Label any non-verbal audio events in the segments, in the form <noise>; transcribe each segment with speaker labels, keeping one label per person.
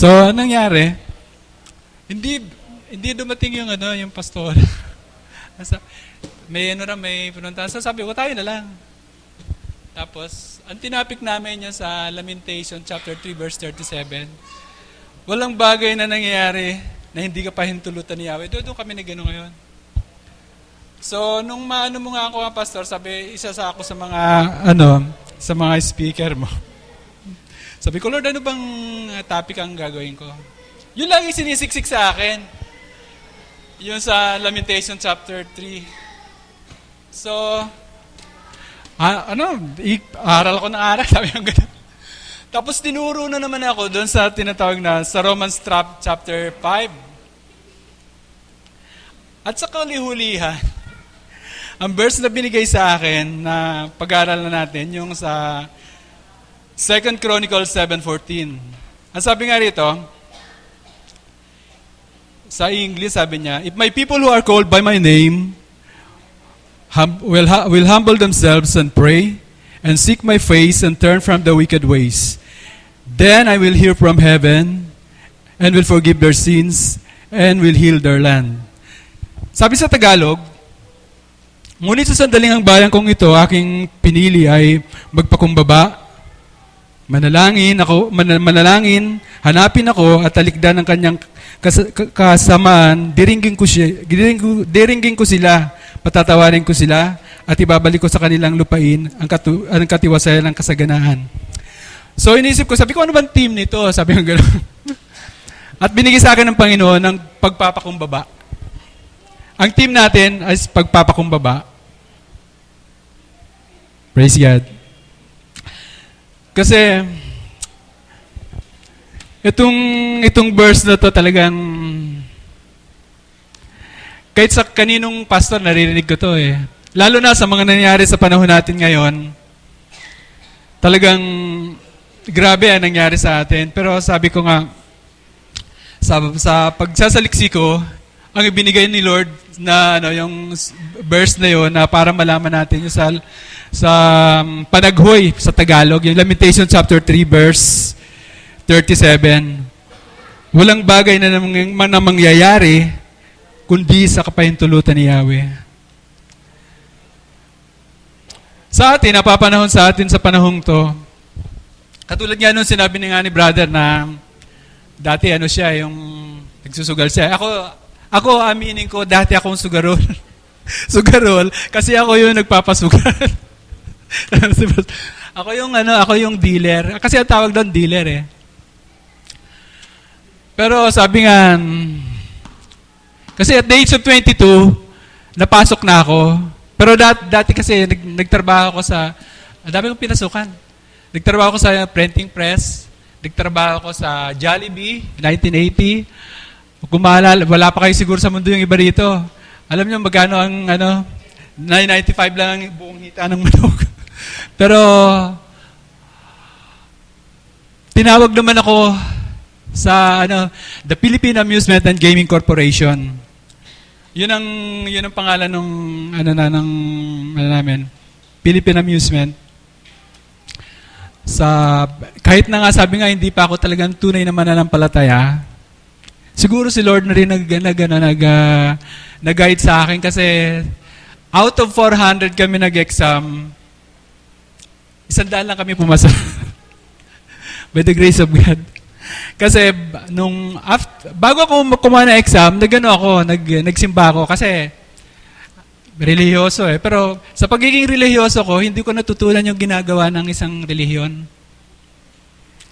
Speaker 1: So, anong nangyari? Hindi hindi dumating yung ano, yung pastor. <laughs> Nasa- may ano ra, may pinuntahan. So, sabi ko, tayo na lang. Tapos, ang tinapik namin yun sa Lamentation chapter 3 verse 37. Walang bagay na nangyayari na hindi ka pahintulutan ni Yahweh. Doon doon kami na gano'n ngayon. So, nung maano mo nga ako, ah, pastor, sabi, isa sa ako sa mga, ano, sa mga speaker mo. Sabi ko, Lord, ano bang uh, topic ang gagawin ko? Yun lang yung sinisiksik sa akin. Yun sa Lamentation chapter 3. So, ah, ano, i- aral ko ng aral, <laughs> sabi ko ganun. Tapos tinuro na naman ako doon sa tinatawag na sa Romans trap, chapter 5. At sa kaulihulihan, <laughs> ang verse na binigay sa akin na pag-aaral na natin, yung sa 2 Chronicles 7.14. Ang sabi nga rito, sa English sabi niya, If my people who are called by my name hum- will, will humble themselves and pray and seek my face and turn from the wicked ways, then I will hear from heaven and will forgive their sins and will heal their land. Sabi sa Tagalog, Ngunit sa sandaling ang bayan kong ito, aking pinili ay magpakumbaba, manalangin ako, man- manalangin, hanapin ako at talikdan ng kanyang kas- ka- kasamaan, diringgin ko, siya, diringgin, diringgin ko sila, patatawarin ko sila, at ibabalik ko sa kanilang lupain ang, katu, ang katiwasayan ng kasaganahan. So inisip ko, sabi ko, ano bang team nito? <laughs> Sabi ko gano'n. At binigay sa akin ng Panginoon ng pagpapakumbaba. Ang team natin ay pagpapakumbaba. Praise God. Kasi itong itong verse na to talagang kahit sa kaninong pastor naririnig ko to eh. Lalo na sa mga nangyayari sa panahon natin ngayon. Talagang grabe ang nangyari sa atin. Pero sabi ko nga sa sa pagsasaliksi ko, ang ibinigay ni Lord na ano yung verse na yon na para malaman natin yung sa sa um, panaghoy sa Tagalog, yung Lamentation chapter 3 verse 37. Walang bagay na, namang, na mangyayari kundi sa kapahintulutan ni Yahweh. Sa atin, napapanahon sa atin sa panahong to, katulad nga nung sinabi ni nga ni brother na dati ano siya, yung nagsusugal siya. Ako, ako aminin ko, dati akong sugarol. <laughs> sugarol, kasi ako yung nagpapasugal. <laughs> ako yung ano, ako yung dealer. Kasi ang tawag doon dealer eh. Pero sabi nga, mm, kasi at the age of 22, napasok na ako. Pero dat, dati kasi nag, nagtrabaho ako sa, ang dami kong pinasukan. Nagtrabaho ako sa printing press, nagtrabaho ako sa Jollibee, 1980. Kung maalala, wala pa kayo siguro sa mundo yung iba rito. Alam niyo magkano ang ano, 995 lang ang buong hita ng manok. <laughs> Pero tinawag naman ako sa ano, the Philippine Amusement and Gaming Corporation. Yun ang yun ang pangalan ng ano na ng ano namin, Philippine Amusement. Sa kahit na nga sabi nga hindi pa ako talagang tunay na mananampalataya. Siguro si Lord na rin nag nag ano, nag ah, nag-guide sa akin kasi out of 400 kami nag-exam, isang daan lang kami pumasa. <laughs> By the grace of God. Kasi nung after, bago ako kumuha ng exam, nagano ako, nag nagsimba ako kasi relihiyoso eh. Pero sa pagiging relihiyoso ko, hindi ko natutunan yung ginagawa ng isang relihiyon.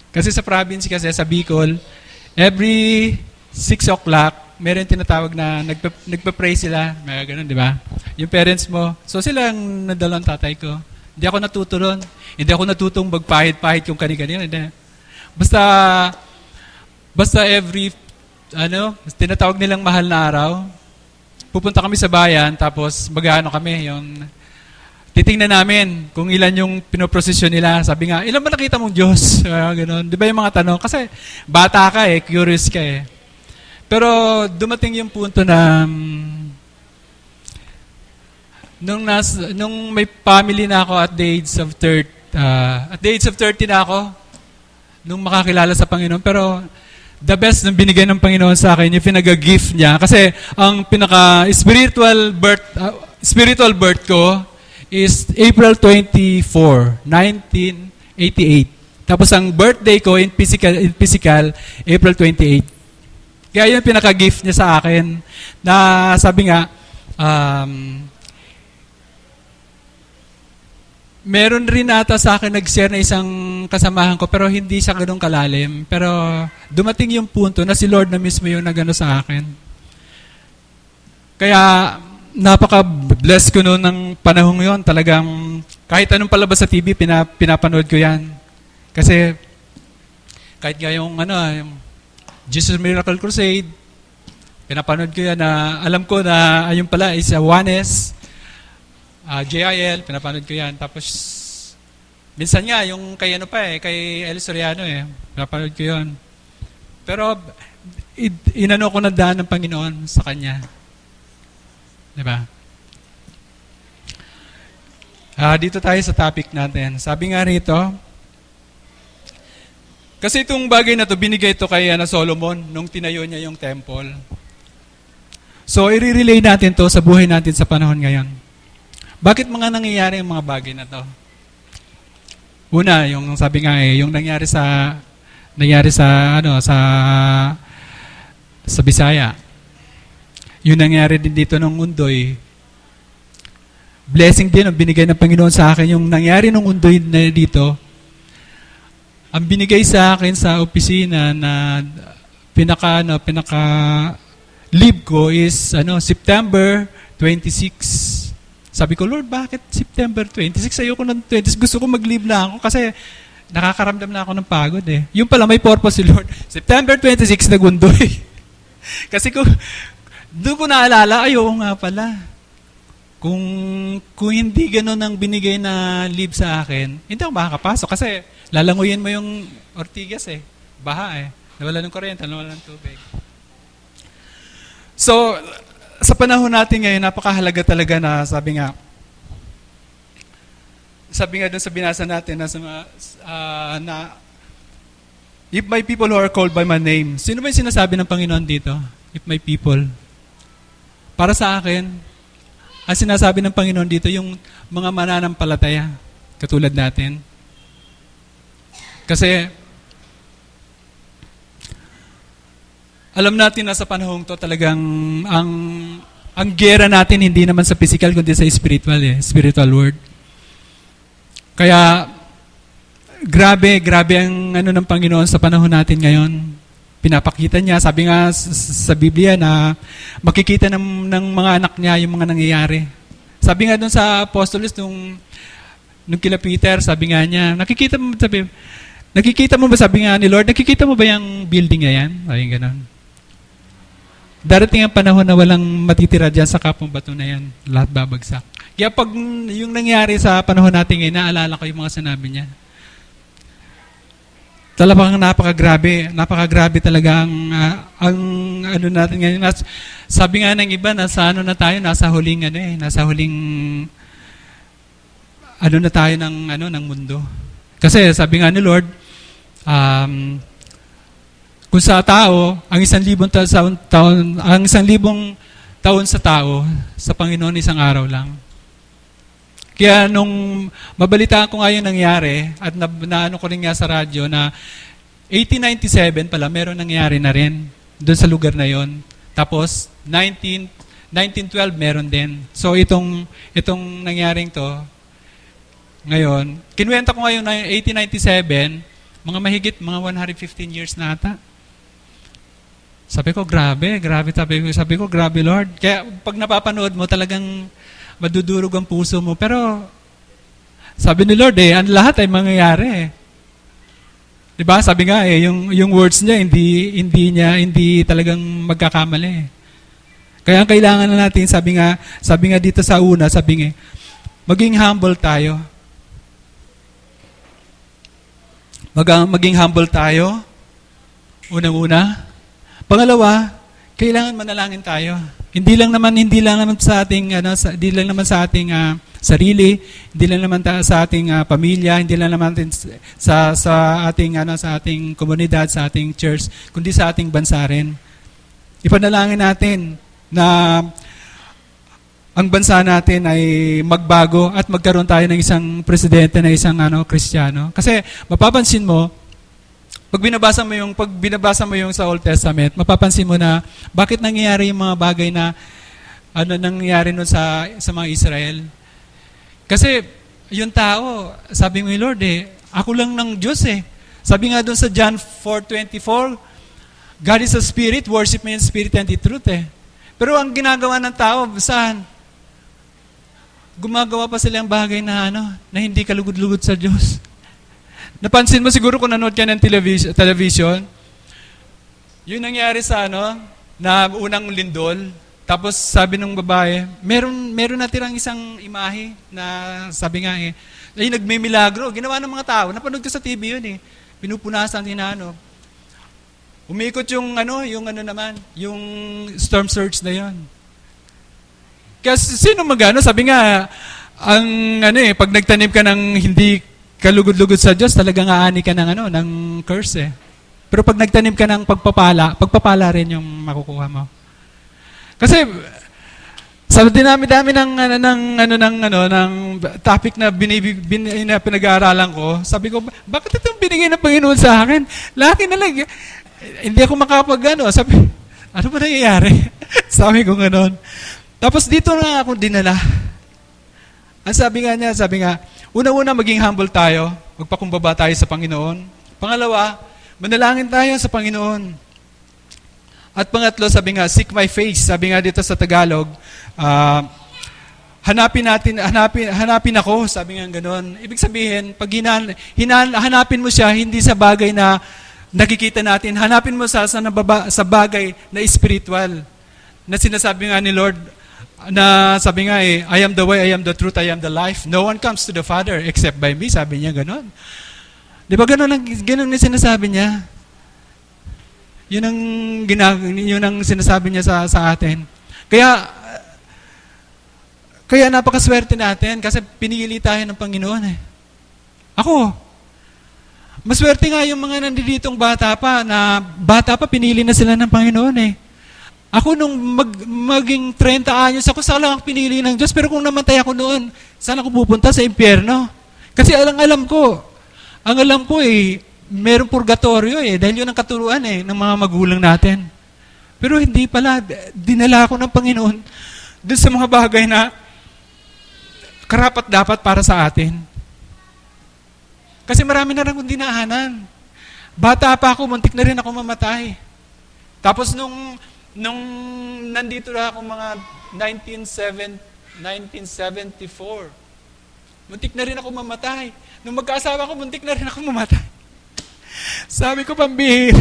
Speaker 1: Kasi sa province kasi, sa Bicol, every 6 o'clock, meron tinatawag na nagpa, nagpa-pray sila. May ganun, di ba? Yung parents mo. So sila ang nadalon tatay ko. Hindi ako natuturon. Hindi ako natutong magpahit-pahit yung kani-kanina. Basta, basta every, ano, tinatawag nilang mahal na araw, pupunta kami sa bayan, tapos mag-ano kami, yung, titingnan namin kung ilan yung pinoprosesyon nila. Sabi nga, ilan ba nakita mong Diyos? <laughs> Uh, ganun. Di ba yung mga tanong? Kasi bata ka eh, curious ka eh. Pero dumating yung punto na mm, nung nas nung may family na ako at the age of 30 uh, at the age of 30 na ako nung makakilala sa Panginoon pero the best na binigay ng Panginoon sa akin, yung pinag-gift niya. Kasi ang pinaka-spiritual birth, uh, spiritual birth ko is April 24, 1988. Tapos ang birthday ko in physical, in physical April 28. Kaya yun pinaka-gift niya sa akin na sabi nga, um, meron rin ata sa akin nag-share na isang kasamahan ko pero hindi siya ganun kalalim. Pero dumating yung punto na si Lord na mismo yung nagano sa akin. Kaya napaka-bless ko noon ng panahong yon Talagang kahit anong palabas sa TV, pina, pinapanood ko yan. Kasi kahit nga yung, ano, yung Jesus Miracle Crusade, pinapanood ko yan na alam ko na ayun pala is Juanes, uh, JIL, pinapanood ko yan. Tapos, minsan nga, yung kay ano pa eh, kay El Soriano eh, pinapanood ko yun. Pero, i- inano ko na daan ng Panginoon sa Kanya. Di ba? Ah, dito tayo sa topic natin. Sabi nga rito, kasi itong bagay na to binigay ito kay ano, Solomon nung tinayo niya yung temple. So, i-relay natin to sa buhay natin sa panahon ngayon. Bakit mga nangyayari yung mga bagay na to? Una, yung sabi nga eh, yung nangyari sa nangyari sa ano sa sa Bisaya. Yung nangyari din dito ng Undoy. Blessing din ang binigay ng Panginoon sa akin yung nangyari ng Undoy na dito. Ang binigay sa akin sa opisina na pinaka ano, pinaka leave ko is ano September 26. Sabi ko, Lord, bakit September 26? Ayoko ng 26. Gusto ko mag-leave na ako kasi nakakaramdam na ako ng pagod eh. Yung pala, may purpose si Lord. <laughs> September 26, nagundoy. <laughs> kasi ko, doon ko naalala, ay, oo nga pala. Kung, kung hindi ganun ang binigay na leave sa akin, hindi ako makakapasok kasi lalanguyin mo yung ortigas eh. Baha eh. Nawala ng kuryente, nawala ng tubig. So, sa panahon natin ngayon, napakahalaga talaga na sabi nga, sabi nga dun sa binasa natin na, sa, ah, na if my people who are called by my name, sino ba yung sinasabi ng Panginoon dito? If my people. Para sa akin, ang sinasabi ng Panginoon dito, yung mga mananampalataya, katulad natin. Kasi, alam natin na sa panahong to talagang ang ang gera natin hindi naman sa physical kundi sa spiritual eh, spiritual world. Kaya grabe, grabe ang ano ng Panginoon sa panahon natin ngayon. Pinapakita niya, sabi nga sa Biblia na makikita ng, ng mga anak niya yung mga nangyayari. Sabi nga doon sa apostles nung nung kila Peter, sabi nga niya, nakikita mo sabi, nakikita mo ba sabi nga ni Lord, nakikita mo ba yung building na yan? Sabi ganun. Darating ang panahon na walang matitira dyan sa kapong bato na yan. Lahat babagsak. Kaya pag yung nangyari sa panahon natin ngayon, naalala ko yung mga sinabi niya. Talagang napakagrabe, napakagrabe talaga ang, ah, ang ano natin ngayon. Nas, sabi nga ng iba, nasa ano na tayo, nasa huling ano eh, nasa huling ano na tayo ng ano ng mundo. Kasi sabi nga ni Lord, um, kung sa tao, ang isang libong ta- sa- taon, ang isang libong taon sa tao, sa Panginoon isang araw lang. Kaya nung mabalitaan ko nga yung nangyari, at na, naano ko rin nga sa radyo na 1897 pala, meron nangyari na rin doon sa lugar na yon. Tapos 19, 1912 meron din. So itong itong nangyaring to ngayon, kinuwenta ko ngayon na 1897, mga mahigit mga 115 years na ata. Sabi ko, grabe, grabe. Sabi ko, sabi ko, grabe Lord. Kaya pag napapanood mo, talagang madudurog ang puso mo. Pero, sabi ni Lord eh, ang lahat ay mangyayari eh. 'Di ba? Sabi nga eh, yung yung words niya hindi hindi niya hindi talagang magkakamali. eh. Kaya ang kailangan na natin, sabi nga, sabi nga dito sa una, sabi nga, maging humble tayo. Mag, maging humble tayo. Unang-una. Pangalawa, kailangan manalangin tayo. Hindi lang naman hindi lang naman sa ating ano sa hindi lang naman sa ating ah, sarili, hindi lang naman ta- sa ating ah, pamilya, hindi lang naman natin sa sa ating ano sa ating komunidad, sa ating church, kundi sa ating bansa rin. Ipanalangin natin na ang bansa natin ay magbago at magkaroon tayo ng isang presidente na isang ano Kristiyano. Kasi mapapansin mo, pag binabasa mo yung pag binabasa mo yung sa Old Testament, mapapansin mo na bakit nangyayari yung mga bagay na ano nangyayari nun sa sa mga Israel. Kasi yung tao, sabi mo Lord eh, ako lang ng Diyos eh. Sabi nga doon sa John 4:24, God is a spirit, worship me in spirit and in truth eh. Pero ang ginagawa ng tao, saan? Gumagawa pa sila ng bagay na ano, na hindi kalugod-lugod sa Diyos. <laughs> Napansin mo siguro kung nanood ka ng television, television yung nangyari sa ano, na unang lindol, tapos sabi ng babae, meron, meron natirang isang imahe na sabi nga eh, ay nagmimilagro, ginawa ng mga tao, napanood ko sa TV yun eh, pinupunasan din na ano. Umikot yung ano, yung ano naman, yung storm surge na yun. Kasi sino magano, sabi nga, ang ano eh, pag nagtanim ka ng hindi kalugod-lugod sa Diyos, talagang aani ka ng ano, ng curse eh. Pero pag nagtanim ka ng pagpapala, pagpapala rin yung makukuha mo. Kasi sa dinami-dami ng ano ng ano ng ano ng topic na binibi, bin, na pinag-aaralan ko, sabi ko, bakit itong binigay ng Panginoon sa akin? Laki na lang. eh, Hindi ako makapag ano. Sabi, ano ba nangyayari? <laughs> sabi ko gano'n. Tapos dito na ako dinala. Ang sabi nga niya, sabi nga, una-una maging humble tayo, magpakumbaba tayo sa Panginoon. Pangalawa, manalangin tayo sa Panginoon. At pangatlo, sabi nga, seek my face. Sabi nga dito sa Tagalog, ah, hanapin natin, hanapin, hanapin ako, sabi nga ganoon. Ibig sabihin, pag hinan, hinan, hanapin mo siya, hindi sa bagay na nakikita natin, hanapin mo sa, sa, nababa, sa bagay na spiritual. Na sinasabi nga ni Lord, na sabi nga eh, I am the way, I am the truth, I am the life. No one comes to the Father except by me. Sabi niya gano'n. Di ba gano'n ang, gano'n ang sinasabi niya? Yun ang, ginag, yun ang sinasabi niya sa, sa atin. Kaya, kaya napakaswerte natin kasi pinili tayo ng Panginoon eh. Ako, maswerte nga yung mga nanditong bata pa na bata pa pinili na sila ng Panginoon eh. Ako nung mag, maging 30 anyos ako, saan lang pinili ng Diyos. Pero kung namatay ako noon, saan ako pupunta? Sa impyerno. Kasi alang alam ko, ang alam ko eh, merong purgatorio eh, dahil yun ang katuruan eh, ng mga magulang natin. Pero hindi pala, dinala ako ng Panginoon dun sa mga bagay na karapat dapat para sa atin. Kasi marami na rin akong dinaanan. Bata pa ako, muntik na rin ako mamatay. Tapos nung nung nandito na ako mga 1907, 1974, muntik na rin ako mamatay. Nung magkaasawa ko, muntik na rin ako mamatay. <laughs> Sabi ko, pambihira.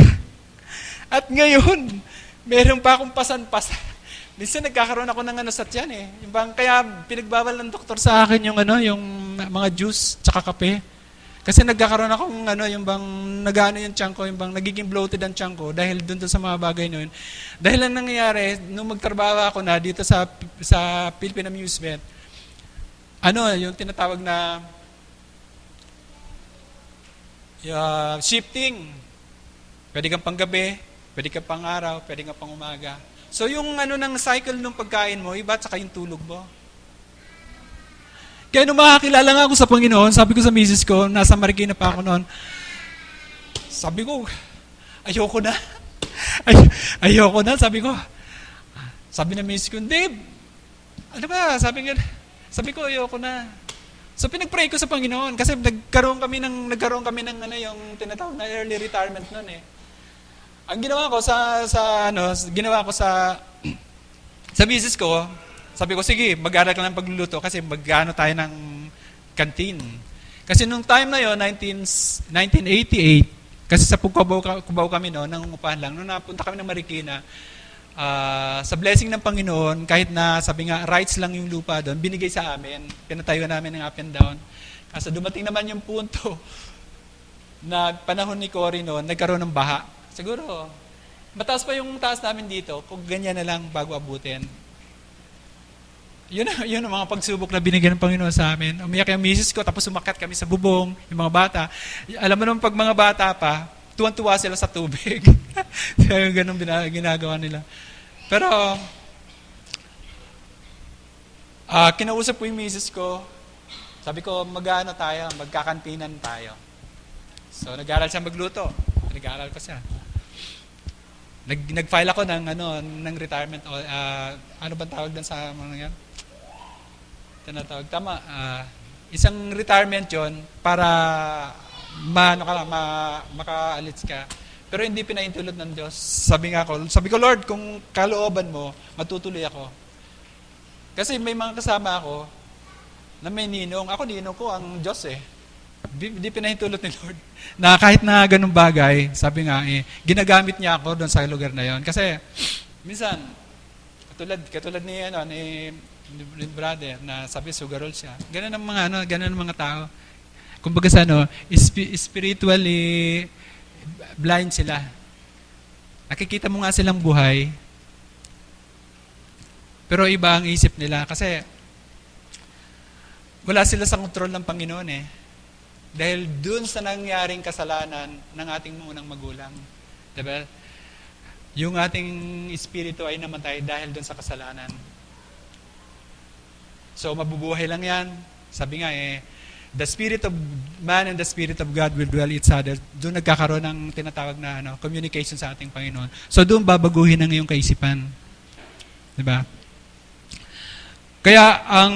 Speaker 1: At ngayon, meron pa akong pasan-pasan. Minsan nagkakaroon ako ng ano sa tiyan eh. Yung bang, kaya pinagbawal ng doktor sa akin yung ano, yung mga juice tsaka kape. Kasi nagkakaroon ako ng ano, yung bang nagano yung tiyan ko, yung bang nagiging bloated ang tiyan ko dahil doon sa mga bagay yun. Dahil ang nangyayari, nung magtrabaho ako na dito sa sa Philippine Amusement, ano, yung tinatawag na uh, shifting. Pwede kang panggabi, pwede kang pang araw, pwede kang pang umaga. So yung ano ng cycle ng pagkain mo, iba at saka yung tulog mo. Kaya nung makakilala nga ako sa Panginoon, sabi ko sa misis ko, nasa Marikina pa ako noon, sabi ko, ayoko na. <laughs> Ay, ayoko na, sabi ko. Sabi ng misis ko, Dave, ano ba, sabi nga, sabi ko, ayoko na. So pinag-pray ko sa Panginoon kasi nagkaroon kami ng nagkaroon kami ng ano yung tinatawag na early retirement noon eh. Ang ginawa ko sa sa ano, ginawa ko sa <clears throat> sa business ko, sabi ko sige, mag-aral ka ng pagluluto kasi mag-ano tayo ng canteen. Kasi nung time na yon 19 1988, kasi sa Pukabaw, Kubaw kami noon, nangungupahan lang. Nung napunta kami ng Marikina, ah, sa blessing ng Panginoon, kahit na sabi nga, rights lang yung lupa doon, binigay sa amin. Pinatayo namin ng up and down. Kasi dumating naman yung punto <laughs> na panahon ni Cory noon, nagkaroon ng baha. Siguro, mataas pa yung taas namin dito, kung ganyan na lang bago abutin. Yun, <laughs> yun ang mga pagsubok na binigyan ng Panginoon sa amin. Umiyak yung misis ko, tapos umakyat kami sa bubong, yung mga bata. Alam mo naman, pag mga bata pa, tuwan-tuwa sila sa tubig. <laughs> Yung ganun ginagawa nila. Pero, ah kinausap ko yung misis ko, sabi ko, mag-ano tayo, magkakantinan tayo. So, nag-aaral siya magluto. Nag-aaral pa siya. Nag, nag-file ako ng, ano, ng retirement, ah, ano bang tawag doon sa mga yan? Tinatawag. Tama, ah, isang retirement yon para ma, ano ka lang, ma, makaalis ka. Pero hindi pinaintulot ng Diyos. Sabi nga ako, sabi ko, Lord, kung kalooban mo, matutuloy ako. Kasi may mga kasama ako na may ninong. Ako ninong ko ang Diyos eh. Di, di pinahintulot ni Lord. <laughs> Na kahit na ganung bagay, sabi nga eh, ginagamit niya ako doon sa lugar na yon. Kasi, minsan, katulad, katulad ni, ano, ni brother na sabi sugarol siya. Ganun ang mga, ano, ganun ang mga tao. Kumbaga sa ano, spi- spiritually blind sila. Nakikita mo nga silang buhay, pero iba ang isip nila kasi wala sila sa kontrol ng Panginoon eh. Dahil dun sa nangyaring kasalanan ng ating unang magulang. Diba? Yung ating espiritu ay namatay dahil dun sa kasalanan. So mabubuhay lang yan. Sabi nga eh, the spirit of man and the spirit of God will dwell each other. Doon nagkakaroon ng tinatawag na ano, communication sa ating Panginoon. So doon babaguhin ang iyong kaisipan. 'Di ba? Kaya ang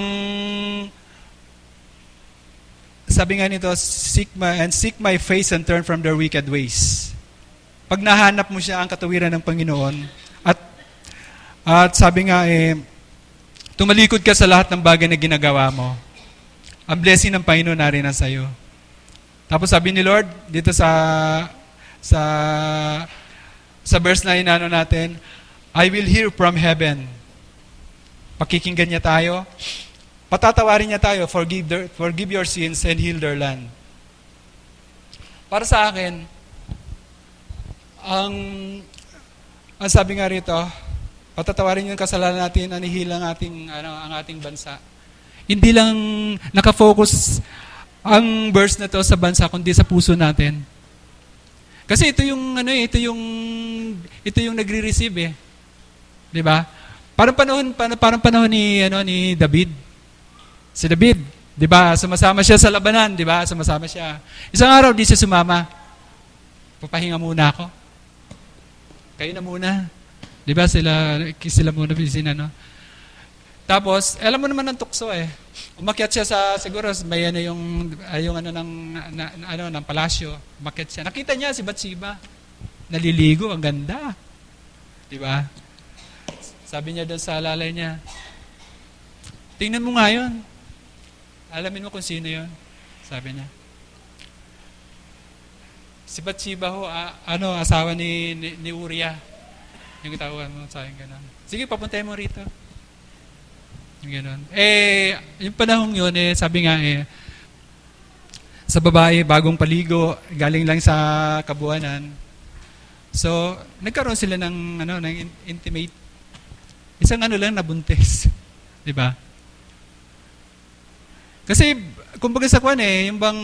Speaker 1: sabi nga nito, seek my, and seek my face and turn from their wicked ways. Pag nahanap mo siya ang katawiran ng Panginoon, at, at sabi nga eh, tumalikod ka sa lahat ng bagay na ginagawa mo, ang blessing ng Panginoon narin na sa'yo. Tapos sabi ni Lord, dito sa sa sa verse na inano natin, I will hear from heaven. Pakikinggan niya tayo. Patatawarin niya tayo, forgive, their, forgive your sins and heal their land. Para sa akin, ang, ang sabi nga rito, patatawarin yung kasalanan natin, anihil ang ating, ano, ang ating bansa. Hindi lang nakafocus ang verse na to sa bansa, kundi sa puso natin. Kasi ito yung, ano eh, ito yung, ito yung nagre-receive eh. Di ba? Parang panahon, parang panahon ni, ano, ni David. Si David, di ba, sumasama siya sa labanan, di ba, sumasama siya. Isang araw, di siya sumama. Papahinga muna ako. Kayo na muna. Di ba, sila, sila muna, sina, no? Tapos, alam mo naman ng tukso eh. Umakyat siya sa, siguro, may ano yung, ay, yung ano ng, na, ano, ng palasyo. Umakyat siya. Nakita niya si Batsiba. Naliligo, ang ganda. Di ba? Sabi niya doon sa alalay niya, tingnan mo nga yun. Alamin mo kung sino yon Sabi niya. Si Batsiba ho, a- ano, asawa ni, ni, ni Uriah. Yung tawag mo sa akin ganun. Sige, papuntahin mo rito. Yung ganun. Eh, yung panahong yun, eh, sabi nga eh, sa babae, bagong paligo, galing lang sa kabuanan. So, nagkaroon sila ng, ano, ng in- intimate. Isang ano lang, nabuntis. <laughs> Di ba? Kasi, kumbaga sa kwan eh, yung bang,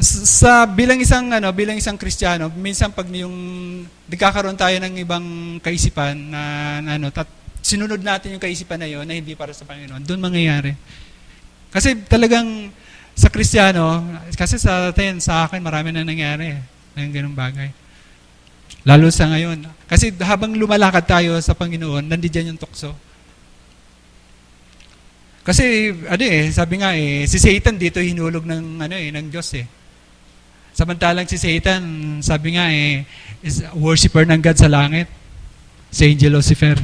Speaker 1: sa bilang isang ano bilang isang Kristiyano minsan pag yung nagkakaroon tayo ng ibang kaisipan na, na ano tat, sinunod natin yung kaisipan na yon na hindi para sa Panginoon doon mangyayari. Kasi talagang sa Kristiyano kasi sa atin sa akin marami na nangyari ng ganung bagay. Lalo sa ngayon. Kasi habang lumalakad tayo sa Panginoon nandiyan yung tukso. Kasi ano eh sabi nga eh si Satan dito hinulog ng ano eh ng Diyos eh Samantalang si Satan, sabi nga eh, is a worshiper ng God sa langit. Si Angel Lucifer.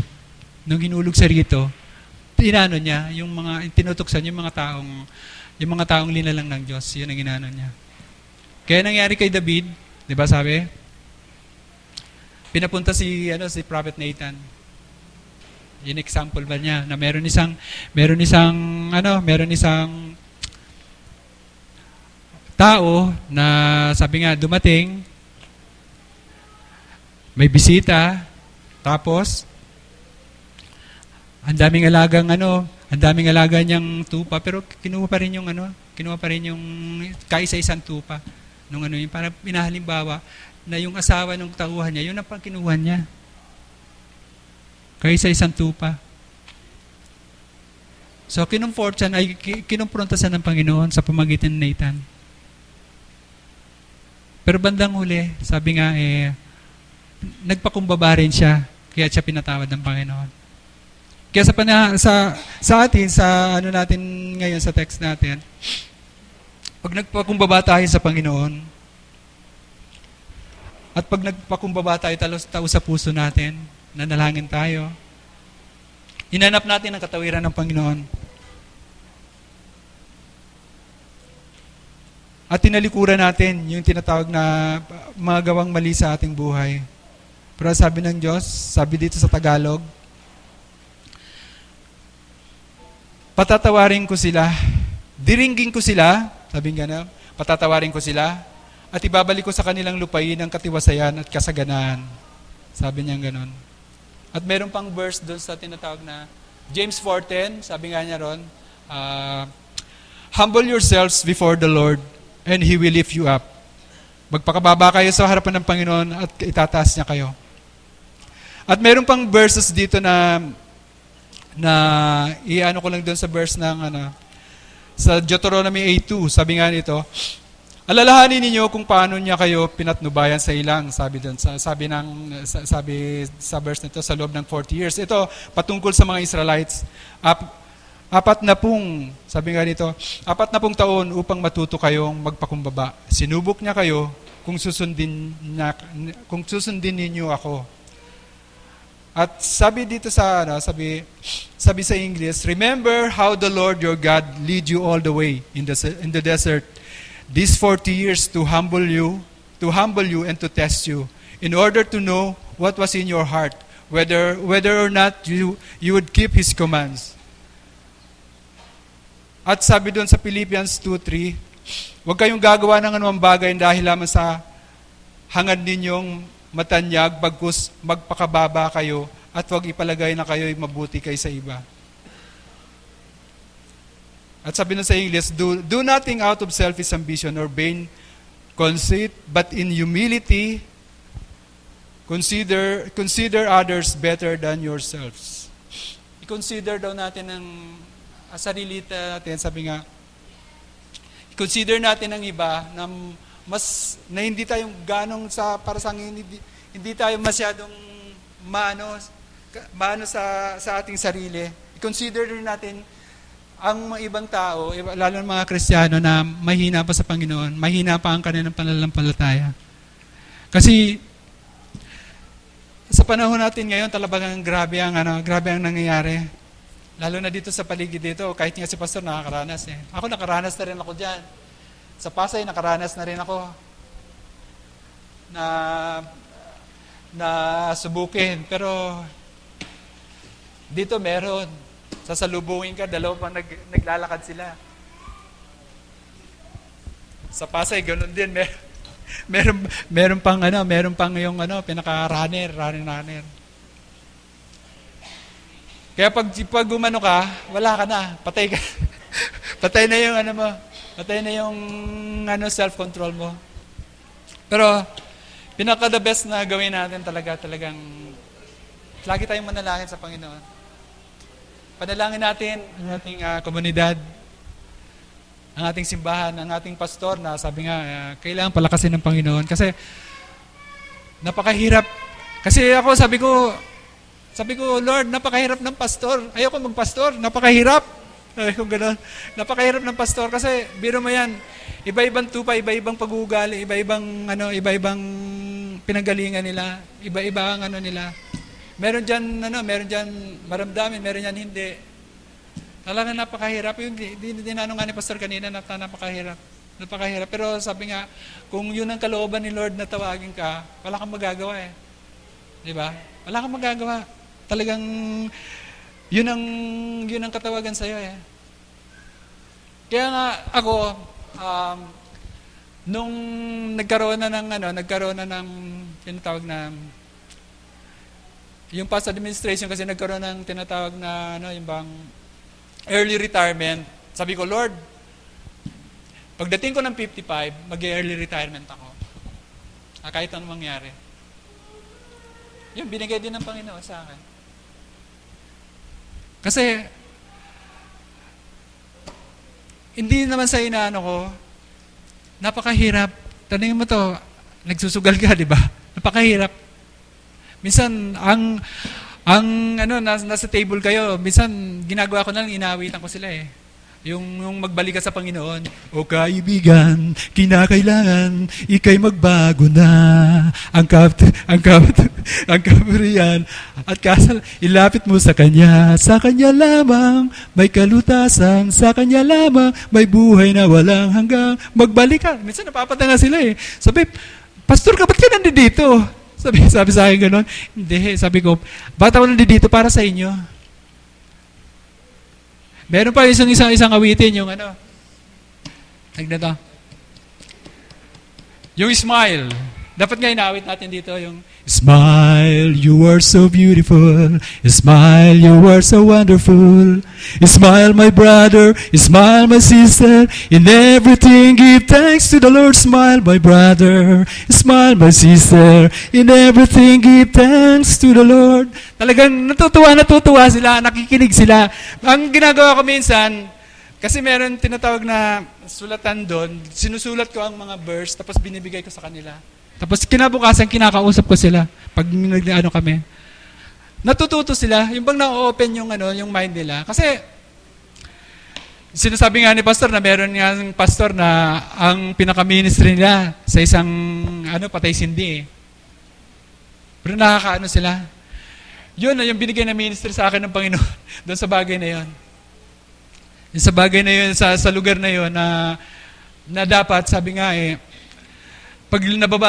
Speaker 1: Nung hinulog sa rito, tinano niya, yung mga, tinutuksan yung mga taong, yung mga taong linalang ng Diyos, yun ang inano niya. Kaya nangyari kay David, di ba sabi? Pinapunta si, ano, si Prophet Nathan. Yun example ba niya, na meron isang, meron isang, ano, meron isang tao na sabi nga dumating, may bisita, tapos ang daming alagang ano, ang daming alaga niyang tupa, pero kinuha pa rin yung ano, kinuha pa rin yung kaisa-isang tupa. Nung ano yun, para pinahalimbawa na yung asawa ng tauhan niya, yun ang pang kinuha niya. Kaisa-isang tupa. So, kinumfort siya, ay ki- kinumpronta siya ng Panginoon sa pamagitan ni Nathan. Pero bandang huli, sabi nga eh, nagpakumbaba rin siya, kaya siya pinatawad ng Panginoon. Kaya sa, pana, sa, sa atin, sa ano natin ngayon, sa text natin, pag nagpakumbaba tayo sa Panginoon, at pag nagpakumbaba tayo talos tao sa puso natin, nanalangin tayo, hinanap natin ang katawiran ng Panginoon. At tinalikuran natin yung tinatawag na mga gawang mali sa ating buhay. Pero sabi ng Diyos, sabi dito sa Tagalog, patatawarin ko sila, diringgin ko sila, sabi nga na, patatawarin ko sila, at ibabalik ko sa kanilang lupain ang katiwasayan at kasaganaan. Sabi niya ganon. At meron pang verse doon sa tinatawag na James 4.10, sabi nga niya ron, ah, Humble yourselves before the Lord, and He will lift you up. Magpakababa kayo sa harapan ng Panginoon at itataas niya kayo. At meron pang verses dito na na iano ko lang doon sa verse ng ano sa Deuteronomy 8:2, sabi nga nito, Alalahanin ninyo kung paano niya kayo pinatnubayan sa ilang, sabi doon, sa, sabi ng sa- sabi sa verse nito sa loob ng 40 years. Ito patungkol sa mga Israelites. Ap, apat na pong, sabi nga nito, apat na pong taon upang matuto kayong magpakumbaba. Sinubok niya kayo kung susundin na, kung susundin ninyo ako. At sabi dito sa ano, sabi sabi sa English, remember how the Lord your God lead you all the way in the in the desert these 40 years to humble you, to humble you and to test you in order to know what was in your heart, whether whether or not you you would keep his commands. At sabi doon sa Philippians 2:3, huwag kayong gagawa ng anumang bagay dahil lamang sa hangad ninyong matanyag bagkus magpakababa kayo at huwag ipalagay na kayo'y mabuti kaysa iba. At sabi na sa English, do, do nothing out of selfish ambition or vain conceit, but in humility, consider, consider others better than yourselves. I-consider daw natin ang ang sarili natin, sabi nga, consider natin ang iba na mas na hindi tayong ganong sa para sa hindi, hindi tayo masyadong maano maano sa sa ating sarili. I-consider natin ang mga ibang tao, iba- lalo ng mga Kristiyano na mahina pa sa Panginoon, mahina pa ang kanilang pananampalataya. Kasi sa panahon natin ngayon, talagang grabe ang ano, grabe ang nangyayari. Lalo na dito sa paligid dito, kahit nga si pastor nakakaranas eh. Ako nakaranas na rin ako diyan. Sa Pasay nakaranas na rin ako na na subukin, pero dito meron. Sasalubungin ka, dalawa pang nag, naglalakad sila. Sa Pasay, ganun din. <laughs> Mer meron, meron pang ano, meron pang yung ano, pinaka-runner, runner, runner. Kaya pag, pag gumano ka, wala ka na, patay ka. <laughs> patay na yung ano mo, patay na yung ano, self-control mo. Pero, pinaka the best na gawin natin talaga, talagang, lagi tayong manalangin sa Panginoon. Panalangin natin ang ating ah, komunidad, ang ating simbahan, ang ating pastor na sabi nga, ah, kailangan palakasin ng Panginoon. Kasi, napakahirap. Kasi ako, sabi ko, sabi ko, Lord, napakahirap ng pastor. Ayoko magpastor, napakahirap. Sabi ko gano'n. Napakahirap ng pastor kasi biro mo yan, iba-ibang tupa, iba-ibang pag-uugali, iba-ibang ano, iba-ibang pinanggalingan nila, iba-iba ang ano nila. Meron diyan ano, meron diyan maramdamin, meron diyan hindi. Talaga napakahirap. Yung di, di, dinano nga ni pastor kanina na napakahirap. Napakahirap. Pero sabi nga, kung yun ang kalooban ni Lord na tawagin ka, wala kang magagawa eh. Di ba? Wala kang magagawa. Talagang yun ang yun ang katawagan sa iyo eh. Kaya nga ako um, nung nagkaroon na ng ano, nagkaroon na ng tinatawag na yung past administration kasi nagkaroon ng tinatawag na ano, yung bang early retirement. Sabi ko, Lord, pagdating ko ng 55, mag-early retirement ako. Ah, kahit anong mangyari. Yun, binigay din ng Panginoon sa akin. Kasi, hindi naman sa inaano ko, napakahirap. Tanungin mo to, nagsusugal ka, di ba? Napakahirap. Minsan, ang, ang, ano, nas, nasa table kayo, minsan, ginagawa ko na lang, inaawitan ko sila eh. Yung, yung magbalik ka sa Panginoon. O kaibigan, kinakailangan, ikay magbago na. Ang kap, ang kap, <laughs> ang kabriyan. At kasal, ilapit mo sa Kanya. Sa Kanya lamang, may kalutasan. Sa Kanya lamang, may buhay na walang hanggang. Magbalik ka. Minsan napapatanga sila eh. Sabi, Pastor ka, ba't ka nandito? Sabi, sabi sa akin gano'n. Hindi, sabi ko, ba't ako nandito para sa inyo? Meron pa isang isang isang awitin yung ano. Tignan to. Yung smile. Dapat nga inawit natin dito yung Smile, you are so beautiful. Smile, you are so wonderful. Smile, my brother. Smile, my sister. In everything, give thanks to the Lord. Smile, my brother. Smile, my sister. In everything, give thanks to the Lord. Talagang natutuwa, natutuwa sila, nakikinig sila. Ang ginagawa ko minsan, kasi meron tinatawag na sulatan doon, sinusulat ko ang mga verse, tapos binibigay ko sa kanila. Tapos kinabukasan, kinakausap ko sila pag nag-ano kami. Natututo sila, yung bang na-open yung, ano, yung mind nila. Kasi, sinasabi nga ni pastor na meron nga ng pastor na ang pinaka-ministry nila sa isang ano, patay sindi eh. Pero nakakaano sila. Yun, yung binigay na ministry sa akin ng Panginoon <laughs> doon sa bagay na yun. Yung sa bagay na yun, sa, sa lugar na yun, na, na dapat, sabi nga eh, pag nababa